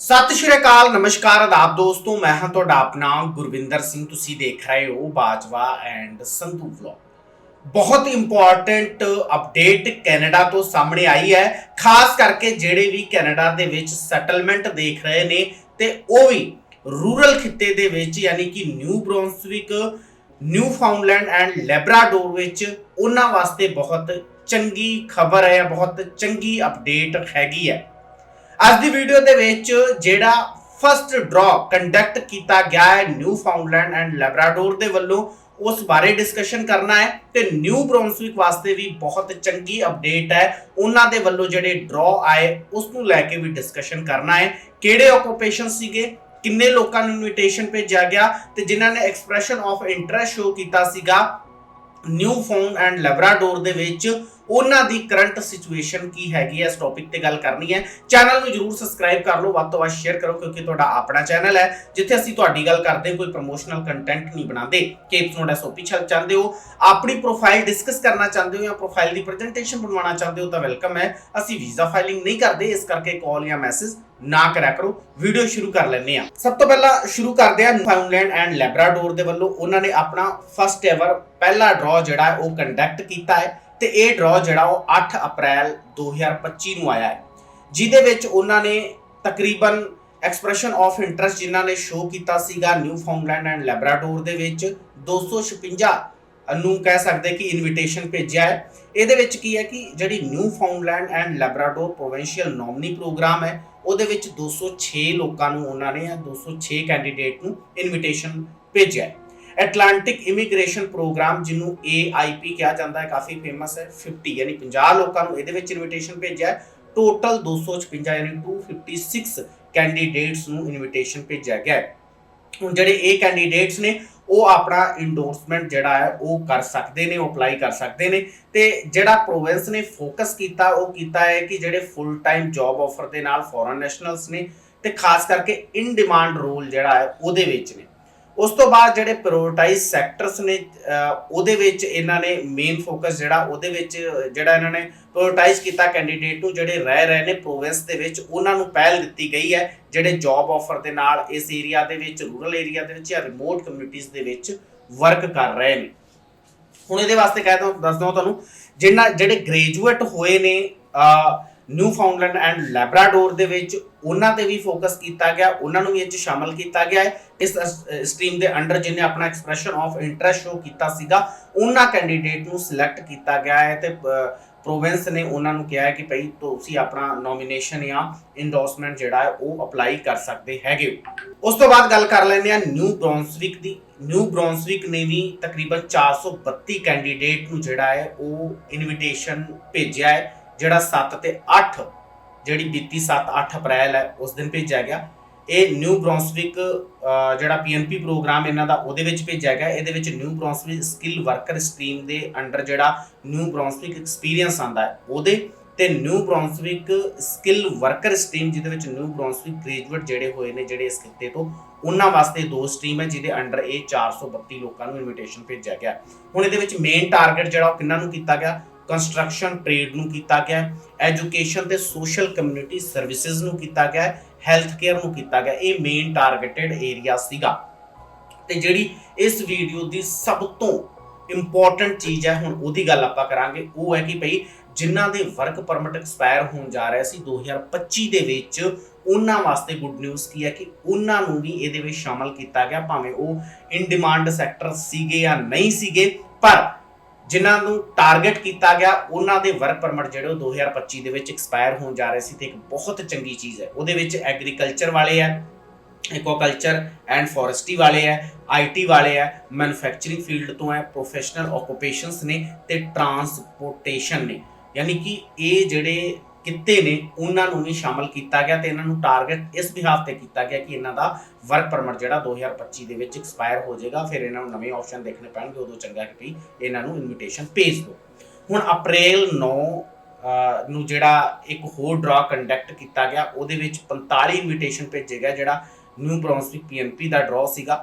ਸਤਿ ਸ਼੍ਰੀ ਅਕਾਲ, ਨਮਸਕਾਰ, ਆਦਾਬ ਦੋਸਤੋ, ਮੈਂ ਹਾਂ ਤੁਹਾਡਾ ਆਪਣਾ ਗੁਰਵਿੰਦਰ ਸਿੰਘ, ਤੁਸੀਂ ਦੇਖ ਰਹੇ ਹੋ ਬਾਜਵਾ ਐਂਡ ਸੰਧੂ ਵਲੌਗ। ਬਹੁਤ ਇੰਪੋਰਟੈਂਟ ਅਪਡੇਟ ਕੈਨੇਡਾ ਤੋਂ ਸਾਹਮਣੇ ਆਈ ਹੈ, ਖਾਸ ਕਰਕੇ ਜਿਹੜੇ ਵੀ ਕੈਨੇਡਾ ਦੇ ਵਿੱਚ ਸੈਟਲਮੈਂਟ ਦੇਖ ਰਹੇ ਨੇ, ਤੇ ਉਹ ਵੀ ਰੂਰਲ ਖਿੱਤੇ ਦੇ ਵਿੱਚ, ਯਾਨੀ ਕਿ New Brunswick Newfoundland and Labrador ਵਿੱਚ, ਉਹਨਾਂ ਵਾਸਤੇ ਬਹੁਤ ਚੰਗੀ ਖਬਰ ਹੈ, ਬਹੁਤ ਚੰਗੀ ਅਪਡੇਟ ਹੈਗੀ ਹੈ। ਅੱਜ ਦੀ ਵੀਡੀਓ ਦੇ ਵਿੱਚ ਜਿਹੜਾ ਫਸਟ ਡਰਾ ਕੰਡਕਟ ਕੀਤਾ ਗਿਆ ਹੈ ਨਿਊ ਫਾਊਂਡਲੈਂਡ ਐਂਡ ਲੈਬਰਾਡੋਰ ਦੇ ਵੱਲੋਂ, ਉਸ ਬਾਰੇ ਡਿਸਕਸ਼ਨ ਕਰਨਾ ਹੈ ਤੇ ਨਿਊ ਬ੍ਰੌਂਸਵਿਕ ਵਾਸਤੇ ਵੀ ਬਹੁਤ ਚੰਗੀ ਅਪਡੇਟ ਹੈ। ਉਹਨਾਂ ਦੇ ਵੱਲੋਂ ਜਿਹੜੇ ਡਰਾ ਆਏ ਉਸ ਨੂੰ ਲੈ ਕੇ ਵੀ ਡਿਸਕਸ਼ਨ ਕਰਨਾ ਹੈ। ਕਿਹੜੇ ਓਕੂਪੇਸ਼ਨ ਸੀਗੇ? ਕਿੰਨੇ ਲੋਕਾਂ ਨੂੰ ਇਨਵੀਟੇਸ਼ਨ ਭੇਜਿਆ ਗਿਆ? ਤੇ ਜਿਨ੍ਹਾਂ ਨੇ ਐਕਸਪ੍ਰੈਸ਼ਨ ਆਫ ਇੰਟਰਸਟ ਸ਼ੋ ਕੀਤਾ ਸੀਗਾ ਨਿਊ ਫਾਊਂਡ ਐਂਡ ਲੈਬਰਾਡੋਰ ਦੇ ਵਿੱਚ ਉਹਨਾਂ ਦੀ ਕਰੰਟ ਸਿਚੁਏਸ਼ਨ ਕੀ ਹੈਗੀ ਹੈ? ਇਸ ਟੌਪਿਕ ਤੇ ਗੱਲ ਕਰਨੀ ਹੈ। ਚੈਨਲ ਨੂੰ ਜਰੂਰ ਸਬਸਕ੍ਰਾਈਬ ਕਰ ਲਓ, ਵੱਧ ਤੋਂ ਵੱਧ ਸ਼ੇਅਰ ਕਰੋ, ਕਿਉਂਕਿ ਤੁਹਾਡਾ ਆਪਣਾ ਚੈਨਲ ਹੈ, ਜਿੱਥੇ ਅਸੀਂ ਤੁਹਾਡੀ ਗੱਲ ਕਰਦੇ, ਕੋਈ ਪ੍ਰੋਮੋਸ਼ਨਲ ਕੰਟੈਂਟ ਨਹੀਂ ਬਣਾਉਂਦੇ। ਕਿ ਤੁਸੀਂ ਐਸਓਪੀ ਛਲ ਚਾਹੁੰਦੇ ਹੋ, ਆਪਣੀ ਪ੍ਰੋਫਾਈਲ ਡਿਸਕਸ ਕਰਨਾ ਚਾਹੁੰਦੇ ਹੋ ਜਾਂ ਪ੍ਰੋਫਾਈਲ ਦੀ ਪ੍ਰੈਜੈਂਟੇਸ਼ਨ ਬਣਵਾਉਣਾ ਚਾਹੁੰਦੇ ਹੋ ਤਾਂ ਵੈਲਕਮ ਹੈ। ਅਸੀਂ ਵੀਜ਼ਾ ਫਾਈਲਿੰਗ ਨਹੀਂ ਕਰਦੇ, ਇਸ ਕਰਕੇ ਕਾਲ ਜਾਂ ਮੈਸੇਜ ਨਾ ਕਰਿਆ ਕਰੋ। ਵੀਡੀਓ ਸ਼ੁਰੂ ਕਰ ਲੈਂਦੇ ਆ ਸਭ ਤੋਂ ਪਹਿਲਾਂ ਸ਼ੁਰੂ ਕਰਦੇ ਆ ਨਿਊਫਾਊਂਡਲੈਂਡ ਐਂਡ ਲੈਬਰਾਡੋਰ ਦੇ ਵੱਲੋਂ। ਉਹਨਾਂ ਨੇ ਆਪਣਾ ਫਸਟ ਐਵਰ ਪਹਿਲਾ ਡਰਾ ਜਿਹੜਾ ਉਹ ਕੰਡਕਟ ਕੀਤਾ ਹੈ। ਤੇ ਇਹ ਡਰਾ ਜਿਹੜਾ ਉਹ 8 ਅਪ੍ਰੈਲ 2025 ਨੂੰ ਆਇਆ ਹੈ, ਜਿਹਦੇ ਵਿੱਚ ਉਹਨਾਂ ਨੇ ਤਕਰੀਬਨ ਐਕਸਪ੍ਰੈਸ਼ਨ ਆਫ ਇੰਟਰਸਟ ਜਿਨ੍ਹਾਂ ਨੇ ਸ਼ੋਅ ਕੀਤਾ ਸੀਗਾ ਨਿਊ ਫਾਊਂਡਲੈਂਡ ਐਂਡ ਲੈਬਰਾਡੋਰ ਦੇ ਵਿੱਚ 256 ਨੂੰ ਕਹਿ ਸਕਦੇ ਕਿ ਇਨਵੀਟੇਸ਼ਨ ਭੇਜਿਆ ਹੈ। ਇਹਦੇ ਵਿੱਚ ਕੀ ਹੈ ਕਿ ਜਿਹੜੀ Newfoundland and Labrador provincial nominee programme ਹੈ, ਉਹਦੇ ਵਿੱਚ 206 ਲੋਕਾਂ ਨੂੰ ਉਹਨਾਂ ਨੇ ਜਾਂ 206 ਕੈਂਡੀਡੇਟ ਨੂੰ ਇਨਵੀਟੇਸ਼ਨ ਭੇਜਿਆ ਹੈ। ਐਟਲਾਂਟਿਕ ਇਮੀਗ੍ਰੇਸ਼ਨ ਪ੍ਰੋਗਰਾਮ ਜਿਹਨੂੰ AIP ਕਿਹਾ ਜਾਂਦਾ ਹੈ, ਕਾਫੀ ਫੇਮਸ ਹੈ 50 ਯਾਨੀ 50 ਲੋਕਾਂ ਨੂੰ ਇਹਦੇ ਵਿੱਚ ਇਨਵੀਟੇਸ਼ਨ ਭੇਜਿਆ ਹੈ। ਟੋਟਲ 256 ਯਾਨੀ 256 ਕੈਂਡੀਡੇਟਸ ਨੂੰ ਇਨਵੀਟੇਸ਼ਨ ਭੇਜਿਆ ਗਿਆ ਹੈ। ਹੁਣ ਜਿਹੜੇ ਇਹ ਕੈਂਡੀਡੇਟਸ ਨੇ, ਉਹ ਆਪਣਾ ਇੰਡੋਰਸਮੈਂਟ ਜਿਹੜਾ ਹੈ, ਉਹ ਕਰ ਸਕਦੇ ਨੇ, ਉਹ ਅਪਲਾਈ ਕਰ ਸਕਦੇ ਨੇ। ਤੇ ਜਿਹੜਾ ਪ੍ਰੋਵਿੰਸ ਨੇ ਫੋਕਸ ਕੀਤਾ, ਉਹ ਕੀਤਾ ਹੈ ਕਿ ਜਿਹੜੇ ਫੁੱਲ ਟਾਈਮ ਜੌਬ ਆਫਰ ਦੇ ਨਾਲ ਫੋਰਨ ਨੈਸ਼ਨਲਸ ਨੇ, ਤੇ ਖਾਸ ਕਰਕੇ ਇਨ ਡਿਮਾਂਡ ਰੋਲ ਜਿਹੜਾ ਹੈ, ਉਹਦੇ ਵਿੱਚ ਨੇ। ਉਸ ਤੋਂ ਬਾਅਦ ਜਿਹੜੇ ਪ੍ਰਾਇੋਰਟਾਈਜ਼ ਸੈਕਟਰਸ ਨੇ ਉਹਦੇ ਵਿੱਚ ਇਹਨਾਂ ਨੇ ਮੇਨ ਫੋਕਸ ਜਿਹੜਾ, ਉਹਦੇ ਵਿੱਚ ਜਿਹੜਾ ਇਹਨਾਂ ਨੇ ਪ੍ਰਾਇੋਰਟਾਈਜ਼ ਕੀਤਾ ਕੈਂਡੀਡੇਟ ਨੂੰ, ਜਿਹੜੇ ਰਹਿ ਰਹੇ ਨੇ ਪ੍ਰੋਵਿੰਸ ਦੇ ਵਿੱਚ, ਉਹਨਾਂ ਨੂੰ ਪਹਿਲ ਦਿੱਤੀ ਗਈ ਹੈ, ਜਿਹੜੇ ਜੌਬ ਆਫਰ ਦੇ ਨਾਲ ਇਸ ਏਰੀਆ ਦੇ ਵਿੱਚ ਰੂਰਲ ਏਰੀਆ ਦੇ ਵਿੱਚ ਜਾਂ ਰਿਮੋਟ ਕਮਿਊਨਿਟੀਜ਼ ਦੇ ਵਿੱਚ ਵਰਕ ਕਰ ਰਹੇ ਨੇ। ਹੁਣ ਇਹਦੇ ਵਾਸਤੇ ਕਹਿ ਦਵਾਂ ਦੱਸ ਦਵਾਂ ਤੁਹਾਨੂੰ ਜਿਨ੍ਹਾਂ ਜਿਹੜੇ ਗ੍ਰੈਜੂਏਟ ਹੋਏ ਨੇ ਨਿਊ ਫਾਊਂਡਲੈਂਡ ਐਂਡ ਲੈਬਰਾਡੋਰ ਦੇ ਵਿੱਚ ਉਹਨਾਂ ਤੇ ਵੀ ਫੋਕਸ ਕੀਤਾ ਗਿਆ, ਉਹਨਾਂ ਨੂੰ ਵੀ ਇਹ ਚ ਸ਼ਾਮਲ ਕੀਤਾ ਗਿਆ ਹੈ। ਇਸ ਸਟਰੀਮ ਦੇ ਅੰਡਰ ਜਿਹਨੇ ਆਪਣਾ ਐਕਸਪ੍ਰੈਸ਼ਨ ਆਫ ਇੰਟਰਸਟ ਸ਼ੋ ਕੀਤਾ ਸੀਗਾ, ਉਹਨਾਂ ਕੈਂਡੀਡੇਟ ਨੂੰ ਸਿਲੈਕਟ ਕੀਤਾ ਗਿਆ ਹੈ ਤੇ ਪ੍ਰੋਵਿੰਸ ਨੇ ਉਹਨਾਂ ਨੂੰ ਕਿਹਾ ਹੈ ਕਿ ਭਈ ਤੁਸੀਂ ਆਪਣਾ ਨੋਮੀਨੇਸ਼ਨ ਜਾਂ ਇੰਡੋਰਸਮੈਂਟ ਜਿਹੜਾ ਹੈ ਉਹ ਅਪਲਾਈ ਕਰ ਸਕਦੇ ਹੈਗੇ ਉਸ ਤੋਂ ਬਾਅਦ ਗੱਲ ਕਰ ਲੈਂਦੇ ਆ ਨਿਊ ਬ੍ਰੌਂਸਵਿਕ ਦੀ। ਨਿਊ ਬ੍ਰੌਂਸਵਿਕ ਨੇ ਵੀ ਤਕਰੀਬਨ 432 ਕੈਂਡੀਡੇਟ ਨੂੰ ਜਿਹੜਾ ਹੈ ਉਹ ਇਨਵੀਟੇਸ਼ਨ ਭੇਜਿਆ ਹੈ। ਜਿਹੜਾ 7 ਤੇ 8 ਜਿਹੜੀ ਬੀਤੀ 7 8 ਅਪ੍ਰੈਲ ਹੈ ਉਸ ਦਿਨ ਭੇਜਿਆ ਗਿਆ। ਇਹ ਨਿਊ ਬ੍ਰੌਂਸਵਿਕ ਅਹ, ਜਿਹੜਾ ਪੀਐਨਪੀ ਪ੍ਰੋਗਰਾਮ ਇਹਨਾਂ ਦਾ ਉਹਦੇ ਵਿੱਚ ਭੇਜਿਆ ਗਿਆ। ਇਹਦੇ ਵਿੱਚ New Brunswick skill worker stream ਦੇ ਅੰਡਰ ਜਿਹੜਾ ਨਿਊ ਬ੍ਰੌਂਸਵਿਕ ਐਕਸਪੀਰੀਅੰਸ ਆਂਦਾ ਹੈ ਉਹਦੇ ਤੇ New Brunswick skill worker stream ਜਿਹਦੇ ਵਿੱਚ ਨਿਊ ਬ੍ਰੌਂਸਵਿਕ ਗ੍ਰੈਜੂਏਟ ਜਿਹੜੇ ਹੋਏ ਨੇ ਜਿਹੜੇ ਇਸ ਖਿੱਤੇ ਤੋਂ ਉਹਨਾਂ ਵਾਸਤੇ ਦੋ ਸਟਰੀਮ ਹੈ ਜਿਹਦੇ ਅੰਡਰ ਇਹ 432 ਲੋਕਾਂ ਨੂੰ ਇਨਵੀਟੇਸ਼ਨ ਭੇਜਿਆ ਗਿਆ। ਹੁਣ ਇਹਦੇ ਵਿੱਚ ਮੇਨ ਟਾਰਗੇਟ ਜਿਹੜਾ ਉਹ ਕਿੰਨਾਂ ਨੂੰ ਕੀਤਾ ਗਿਆ? ਕੰਸਟਰਕਸ਼ਨ ਟ੍ਰੇਡ ਨੂੰ ਕੀਤਾ ਗਿਆ ਐਜੂਕੇਸ਼ਨ ਤੇ ਸੋਸ਼ਲ ਕਮਿਊਨਿਟੀ ਸਰਵਿਸਿਜ਼ ਨੂੰ ਕੀਤਾ ਗਿਆ ਹੈਲਥ ਕੇਅਰ ਨੂੰ ਕੀਤਾ ਗਿਆ ਇਹ ਮੇਨ ਟਾਰਗੇਟਡ ਏਰੀਆ ਸੀਗਾ। ਤੇ ਜਿਹੜੀ ਇਸ ਵੀਡੀਓ ਦੀ ਸਭ ਤੋਂ ਇੰਪੋਰਟੈਂਟ ਚੀਜ਼ ਹੈ, ਹੁਣ ਉਹਦੀ ਗੱਲ ਆਪਾਂ ਕਰਾਂਗੇ, ਉਹ ਹੈ ਕਿ ਭਈ ਜਿਨ੍ਹਾਂ ਦੇ ਵਰਕ ਪਰਮਿਟ ਐਕਸਪਾਇਰ ਹੋਣ ਜਾ ਰਿਹਾ ਸੀ 2025 ਦੇ ਵਿੱਚ, ਉਹਨਾਂ ਵਾਸਤੇ ਗੁੱਡ ਨਿਊਜ਼ ਕੀ ਹੈ ਕਿ ਉਹਨਾਂ ਨੂੰ ਵੀ ਇਹਦੇ ਵਿੱਚ ਸ਼ਾਮਲ ਕੀਤਾ ਗਿਆ, ਭਾਵੇਂ ਉਹ ਇਨ ਡਿਮਾਂਡ ਸੈਕਟਰ ਸੀਗੇ ਜਾਂ ਨਹੀਂ ਸੀਗੇ, ਪਰ ਜਿਨ੍ਹਾਂ ਨੂੰ ਟਾਰਗੇਟ ਕੀਤਾ ਗਿਆ, ਉਹਨਾਂ ਦੇ ਵਰਕ ਪਰਮਿਟ ਜਿਹੜੇ ਉਹ 2025 ਦੇ ਵਿੱਚ ਐਕਸਪਾਇਰ ਹੋਣ ਜਾ ਰਹੇ ਸੀ ਤੇ ਇੱਕ ਬਹੁਤ ਚੰਗੀ ਚੀਜ਼ ਹੈ। ਉਹਦੇ ਵਿੱਚ ਐਗਰੀਕਲਚਰ ਵਾਲੇ ਆ ਇਕੋਕਲਚਰ ਐਂਡ ਫੋਰੈਸਟਰੀ ਵਾਲੇ ਆ ਆਈਟੀ ਵਾਲੇ ਆ ਮੈਨੂਫੈਕਚਰਿੰਗ ਫੀਲਡ ਤੋਂ ਹੈ ਪ੍ਰੋਫੈਸ਼ਨਲ ਓਕੂਪੇਸ਼ਨਸ ਨੇ ਤੇ ਟਰਾਂਸਪੋਰਟੇਸ਼ਨ ਨੇ। ਯਾਨੀ ਕਿ ਇਹ ਜਿਹੜੇ ਕਿੱਤੇ ਨੇ, ਉਹਨਾਂ ਨੂੰ ਵੀ ਸ਼ਾਮਲ ਕੀਤਾ ਗਿਆ ਤੇ ਇਹਨਾਂ ਨੂੰ ਟਾਰਗੇਟ ਇਸ ਬਿਹਾਫ ਤੇ ਕੀਤਾ ਗਿਆ ਕਿ ਇਹਨਾਂ ਦਾ ਵਰਕ ਪਰਮਿਟ ਜਿਹੜਾ 2025 ਦੇ ਵਿੱਚ ਐਕਸਪਾਇਰ ਹੋ ਜਾਏਗਾ, ਫਿਰ ਇਹਨਾਂ ਨੂੰ ਨਵੇਂ ਆਪਸ਼ਨ ਦੇਖਣੇ ਪੈਣਗੇ, ਉਦੋਂ ਚੰਗਾ ਕਿ ਵੀ ਇਹਨਾਂ ਨੂੰ ਇਨਵੀਟੇਸ਼ਨ ਭੇਜ ਦਿਓ। ਹੁਣ ਅਪ੍ਰੈਲ 9 ਨੂੰ ਜਿਹੜਾ ਇੱਕ ਹੋਰ ਡਰਾ ਕੰਡਕਟ ਕੀਤਾ ਗਿਆ, ਉਹਦੇ ਵਿੱਚ 45 ਇਨਵੀਟੇਸ਼ਨ ਭੇਜੇ ਗਏ, ਜਿਹੜਾ ਨਿਊ ਬ੍ਰੌਂਸਵਿਕ ਪੀਐਨਪੀ ਦਾ ਡਰਾ ਸੀਗਾ।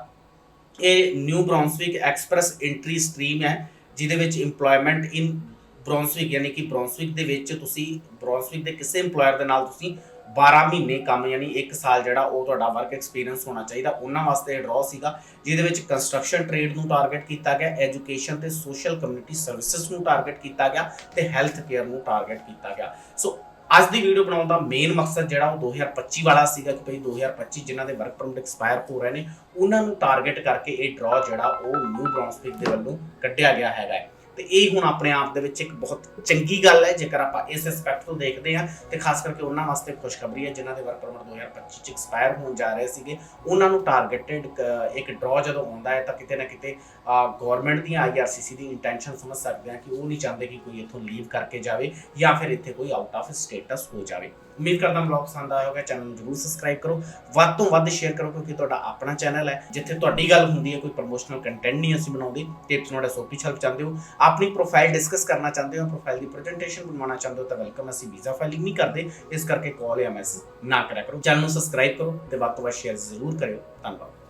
ਇਹ New Brunswick express entry stream ਹੈ, ਜਿਹਦੇ ਵਿੱਚ EMPLOYMENT ਇਨ ਬ੍ਰੌਂਸਵਿਕ ਯਾਨੀ ਕਿ ਬ੍ਰੌਂਸਵਿਕ ਦੇ ਵਿੱਚ ਤੁਸੀਂ ਬ੍ਰੌਂਸਵਿਕ ਦੇ ਕਿਸੇ EMPLOYER ਦੇ ਨਾਲ ਤੁਸੀਂ 12 ਮਹੀਨੇ ਕੰਮ ਯਾਨੀ 1 ਸਾਲ ਜਿਹੜਾ ਉਹ ਤੁਹਾਡਾ ਵਰਕ ਐਕਸਪੀਰੀਅੰਸ ਹੋਣਾ ਚਾਹੀਦਾ, ਉਹਨਾਂ ਵਾਸਤੇ ਇਹ ਡਰਾਅ ਸੀਗਾ, ਜਿਹਦੇ ਵਿੱਚ ਕੰਸਟਰਕਸ਼ਨ ਟ੍ਰੇਡ ਨੂੰ ਟਾਰਗੇਟ ਕੀਤਾ ਗਿਆ ਐਜੂਕੇਸ਼ਨ ਤੇ ਸੋਸ਼ਲ ਕਮਿਊਨਿਟੀ ਸਰਵਿਸਿਜ਼ ਨੂੰ ਟਾਰਗੇਟ ਕੀਤਾ ਗਿਆ ਤੇ ਹੈਲਥ ਕੇਅਰ ਨੂੰ ਟਾਰਗੇਟ ਕੀਤਾ ਗਿਆ ਸੋ ਅੱਜ ਦੀ ਵੀਡੀਓ ਬਣਾਉਣ ਦਾ ਮੇਨ ਮਕਸਦ ਜਿਹੜਾ ਉਹ 2025 ਵਾਲਾ ਸੀਗਾ ਕਿ ਭਈ 2025 ਜਿਨ੍ਹਾਂ ਦੇ ਵਰਕ ਪਰਮਿਟ ਐਕਸਪਾਇਰ ਹੋ ਰਹੇ ਨੇ, ਉਹਨਾਂ ਨੂੰ ਟਾਰਗੇਟ ਕਰਕੇ ਇਹ ਡਰਾਅ ਜਿਹੜਾ ਉਹ ਨਿਊ ਬ੍ਰਾਂਸਪਿਕ ਦੇ ਵੱਲੋਂ ਕੱਢਿਆ ਗਿਆ ਹੈਗਾ ਹੈ। ਤੇ ਇਹ ਹੁਣ ਆਪਣੇ ਆਪ ਦੇ ਵਿੱਚ ਇੱਕ ਬਹੁਤ ਚੰਗੀ ਗੱਲ ਹੈ, ਜੇਕਰ ਆਪਾਂ ਇਸ ਐਸਪੈਕਟ ਤੋਂ ਦੇਖਦੇ ਹਾਂ, ਤੇ ਖਾਸ ਕਰਕੇ ਉਹਨਾਂ ਵਾਸਤੇ ਖੁਸ਼ਖਬਰੀ ਹੈ, ਜਿਨ੍ਹਾਂ ਦੇ ਵਰਕ ਪਰਮਿਟ 2025 ਚ ਐਕਸਪਾਇਰ ਹੋਣ ਜਾ ਰਹੇ ਸੀਗੇ। ਉਹਨਾਂ ਨੂੰ ਟਾਰਗੇਟਡ ਇੱਕ ਡਰਾਅ ਜਦੋਂ ਆਉਂਦਾ ਹੈ, ਤਾਂ ਕਿਤੇ ਨਾ ਕਿਤੇ ਗਵਰਨਮੈਂਟ ਦੀ ਆਈਆਰਸੀਸੀ ਦੀ ਇੰਟੈਂਸ਼ਨ ਸਮਝ ਸਕਦੇ ਹਾਂ ਕਿ ਉਹ ਨਹੀਂ ਚਾਹੁੰਦੇ ਕਿ ਕੋਈ ਇੱਥੋਂ ਲੀਵ ਕਰਕੇ ਜਾਵੇ ਜਾਂ ਫਿਰ ਇੱਥੇ ਕੋਈ ਆਊਟ ਆਫ ਸਟੇਟਸ ਹੋ ਜਾਵੇ। ਉਮੀਦ ਕਰਦਾ ਬਲੌਗ ਪਸੰਦ ਆਇਆ ਹੋਵੇਗਾ ਚੈਨਲ ਨੂੰ ਜਰੂਰ ਸਬਸਕ੍ਰਾਈਬ ਕਰੋ। ਵੱਧ ਤੋਂ ਵੱਧ ਸ਼ੇਅਰ ਕਰੋ, ਕਿਉਂਕਿ ਤੁਹਾਡਾ ਆਪਣਾ ਚੈਨਲ ਹੈ, ਜਿੱਥੇ ਤੁਹਾਡੀ ਗੱਲ ਹੁੰਦੀ ਹੈ, ਕੋਈ ਪ੍ਰੋਮੋਸ਼ਨਲ ਕੰਟੈਂਟ ਨਹੀਂ ਅਸੀਂ ਬਣਾਉਂਦੇ ਟਿਪਸ ਨੋਟ ਐਸਓਪੀ ਹੈਲਪ ਚਾਹੁੰਦੇ ਹੋ। ਆਪਣੀ ਪ੍ਰੋਫਾਈਲ ਡਿਸਕਸ ਕਰਨਾ ਚਾਹੁੰਦੇ ਹੋ ਪ੍ਰੋਫਾਈਲ ਦੀ ਪ੍ਰੈਜੈਂਟੇਸ਼ਨ ਬਣਵਾਉਣਾ ਚਾਹੁੰਦੇ ਹੋ, ਤਾਂ ਵੈਲਕਮ ਅਸੀਂ ਵੀਜ਼ਾ ਫਾਈਲਿੰਗ ਨਹੀਂ ਕਰਦੇ। ਇਸ ਕਰਕੇ ਕਾਲ ਜਾਂ ਮੈਸੇਜ ਨਾ ਕਰਿਆ ਕਰੋ। ਚੈਨਲ ਨੂੰ ਸਬਸਕ੍ਰਾਈਬ ਕਰੋ ਤੇ ਵੱਧ ਤੋਂ ਵੱਧ ਸ਼ੇਅਰ ਜ਼ਰੂਰ ਕਰਿਓ। ਧੰਨਵਾਦ।